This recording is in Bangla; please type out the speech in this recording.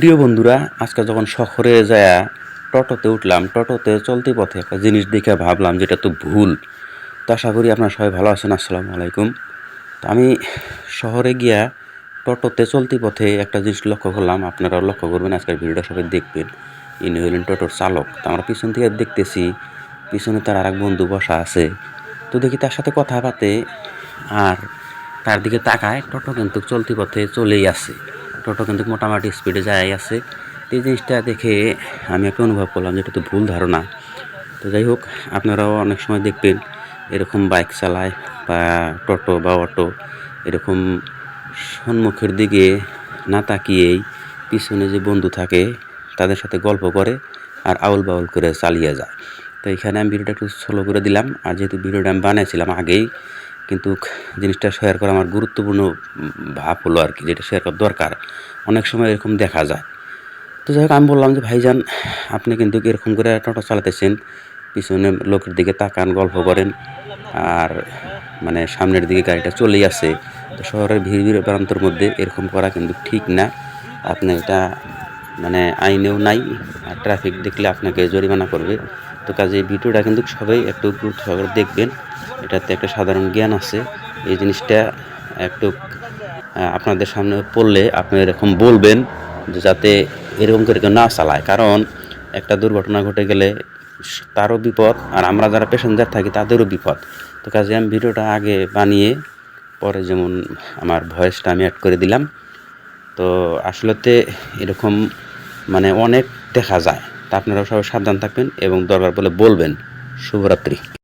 প্রিয় বন্ধুরা, আজকে যখন শহরে যায় টোটোতে উঠলাম, টোটোতে চলতি পথে একটা জিনিস দেখে ভাবলাম যেটা তো ভুল। তো আশা করি আপনারা সবাই ভালো আছেন, আসসালামু আলাইকুম। তো আমি শহরে গিয়া টোটোতে চলতি পথে একটা জিনিস লক্ষ্য করলাম আপনারাও লক্ষ্য করবেন, আজকের ভিডিওটা সবাই দেখবেন। ইনি হলেন টোটোর চালক। তো আমরা পিছন থেকে দেখতেছি, পিছনে তার আর এক বন্ধু বসা আছে। তো দেখি তার সাথে কথা পাতে আর তার দিকে তাকায়, টোটো কিন্তু চলতি পথে চলেই আছে। টোটো কিন্তু মোটামুটি স্পিডে যাই আছে। এই জিনিসটা দেখে আমি একটা অনুভব করলাম যে এটা তো ভুল ধারণা। তো যাই হোক, আপনারাও অনেক সময় দেখবেন এরকম বাইক চালায় বা টোটো বা অটো এরকম সম্মুখের দিকে না তাকিয়েই পিছনে যে বন্ধু থাকে তাদের সাথে গল্প করে আর আউল বাউল করে চালিয়ে যায়। তো এখানে আমি ভিডিওটা একটু স্লো করে দিলাম। আর যেহেতু ভিডিওটা আমি বানিয়েছিলাম আগেই কিন্তু জিনিসটা শেয়ার করা আমার গুরুত্বপূর্ণ ভাব হলো আর কি, যেটা শেয়ার করা দরকার। অনেক সময় এরকম দেখা যায়। তো যাই হোক, আমি বললাম যে, ভাইজান, আপনি কিন্তু এরকম করে টোটো চালাতেছেন। পিছনে লোকের দিকে তাকান, গল্প করেন। আর মানে সামনের দিকে গাড়িটা চলেই আসে। তো শহরের ভিড় ভিড় প্রান্তর মধ্যে এরকম করা কিন্তু ঠিক না। আপনি এটা মানে আইনেও নাই, আর ট্রাফিক দেখলে আপনাকে জরিমানা করবে। তো কাজে ভিডিওটা কিন্তু সবাই একটু গুরুত্ব সহকারে দেখবেন। এটাতে একটা সাধারণ জ্ঞান আছে। এই জিনিসটা একটু আপনাদের সামনে পড়লে আপনি এরকম বলবেন যে যাতে এরকম করে কেউ না চালায়। কারণ একটা দুর্ঘটনা ঘটে গেলে তারও বিপদ, আর আমরা যারা প্যাসেঞ্জার থাকি তাদেরও বিপদ। তো কাজে আমি ভিডিওটা আগে বানিয়ে পরে যেমন আমার ভয়েসটা আমি অ্যাড করে দিলাম। তো আসলেতে এরকম মানে অনেক দেখা যায়। তা আপনারাও সবাই সাবধান থাকবেন এবং দরকার বলে বলবেন। শুভরাত্রি।